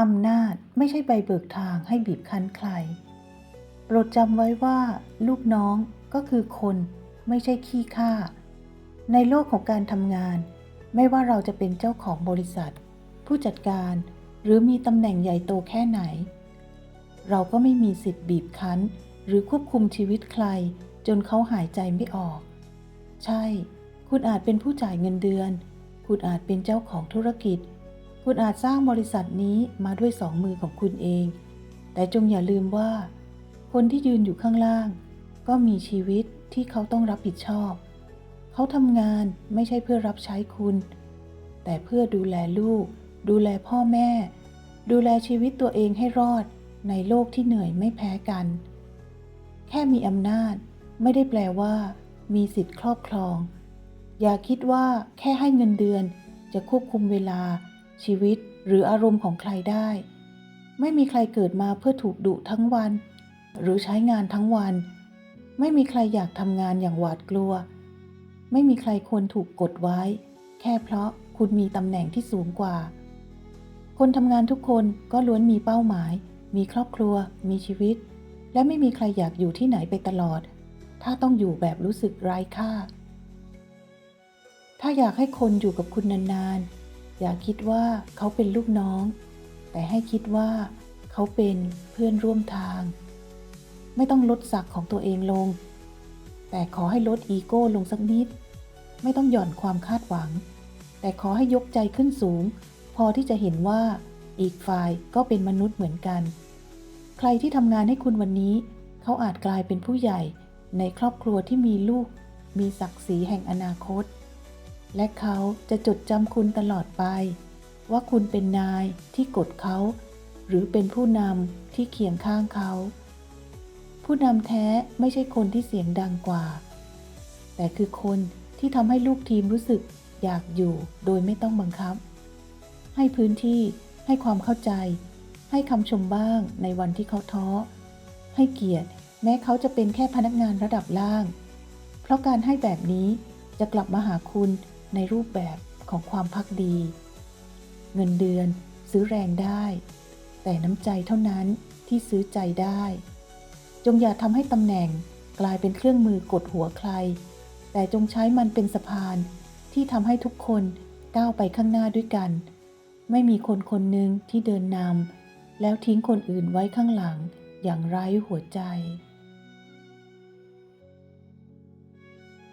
อำนาจไม่ใช่ใบเบิกทางให้บีบคั้นใคร โปรดจำไว้ว่าลูกน้องก็คือคนไม่ใช่ขี้ข้า ในโลกของการทำงาน ไม่ว่าเราจะเป็นเจ้าของบริษัท ผู้จัดการหรือมีตำแหน่งใหญ่โตแค่ไหน เราก็ไม่มีสิทธิ์บีบคั้น หรือควบคุมชีวิตใคร จนเขาหายใจไม่ออก ใช่ คุณอาจเป็นผู้จ่ายเงินเดือน คุณอาจเป็นเจ้าของธุรกิจ คุณอาจสร้างบริษัทนี้มาด้วยสองมือของคุณเอง แต่จงอย่าลืมว่า คนที่ยืนอยู่ข้างล่าง ก็มีชีวิตที่เขาต้องรับผิดชอบ เขาทำงานไม่ใช่เพื่อรับใช้คุณ แต่เพื่อดูแลลูก ดูแลพ่อแม่ ดูแลชีวิตตัวเองให้รอดในโลกที่เหนื่อยไม่แพ้กัน แค่มีอำนาจไม่ได้แปลว่า มีสิทธิ์ครอบครอง อย่าคิดว่าแค่ให้เงินเดือนจะควบคุมเวลา ชีวิตหรืออารมณ์ของใครได้ ไม่มีใครเกิดมาเพื่อถูกดุทั้งวัน หรือใช้งานทั้งวัน ไม่มีใครอยากทำงานอย่างหวาดกลัว ไม่มีใครควรถูกกดไว้ แค่เพราะคุณมีตำแหน่งที่สูงกว่า คนทำงานทุกคนก็ล้วนมีเป้าหมาย มีครอบครัว มีชีวิต และไม่มีใครอยากอยู่ที่ไหนไปตลอด ถ้าต้องอยู่แบบรู้สึกไร้ค่า ถ้าอยากให้คนอยู่กับคุณนานๆ อย่าคิดว่าเขาเป็นลูกน้อง แต่ให้คิดว่าเขาเป็นเพื่อนร่วมทาง ไม่ต้องลดศักดิ์ของตัวเองลง แต่ขอให้ลดอีโก้ลงสักนิด ไม่ต้องหย่อนความคาดหวัง แต่ขอให้ยกใจขึ้นสูง พอที่จะเห็นว่าอีกฝ่ายก็เป็นมนุษย์เหมือนกัน ใครที่ทำงานให้คุณวันนี้ เขาอาจกลายเป็นผู้ใหญ่ในครอบครัวที่มีลูก มีศักดิ์ศรีแห่งอนาคต และเขาจะจดจำคุณตลอดไป ว่าคุณเป็นนายที่กดเขา หรือเป็นผู้นำที่เคียงข้างเขา ผู้นำแท้ไม่ใช่คนที่เสียงดังกว่า แต่คือคนที่ทำให้ลูกทีมรู้สึกอยากอยู่โดยไม่ต้องบังคับ ให้พื้นที่ให้ความเข้าใจ ให้คำชมบ้างในวันที่เขาท้อ ให้เกียรติแม้เขาจะเป็นแค่พนักงานระดับล่าง เพราะการให้แบบนี้จะกลับมาหาคุณ ในรูปแบบของความพักดี เงินเดือนซื้อแรงได้ แต่น้ำใจเท่านั้นที่ซื้อใจได้ จงอย่าทำให้ตำแหน่งกลายเป็นเครื่องมือกดหัวใคร แต่จงใช้มันเป็นสะพานที่ทำให้ทุกคนก้าวไปข้างหน้าด้วยกัน ไม่มีคนคนหนึ่งที่เดินนำแล้วทิ้งคนอื่นไว้ข้างหลังอย่างไร้หัวใจ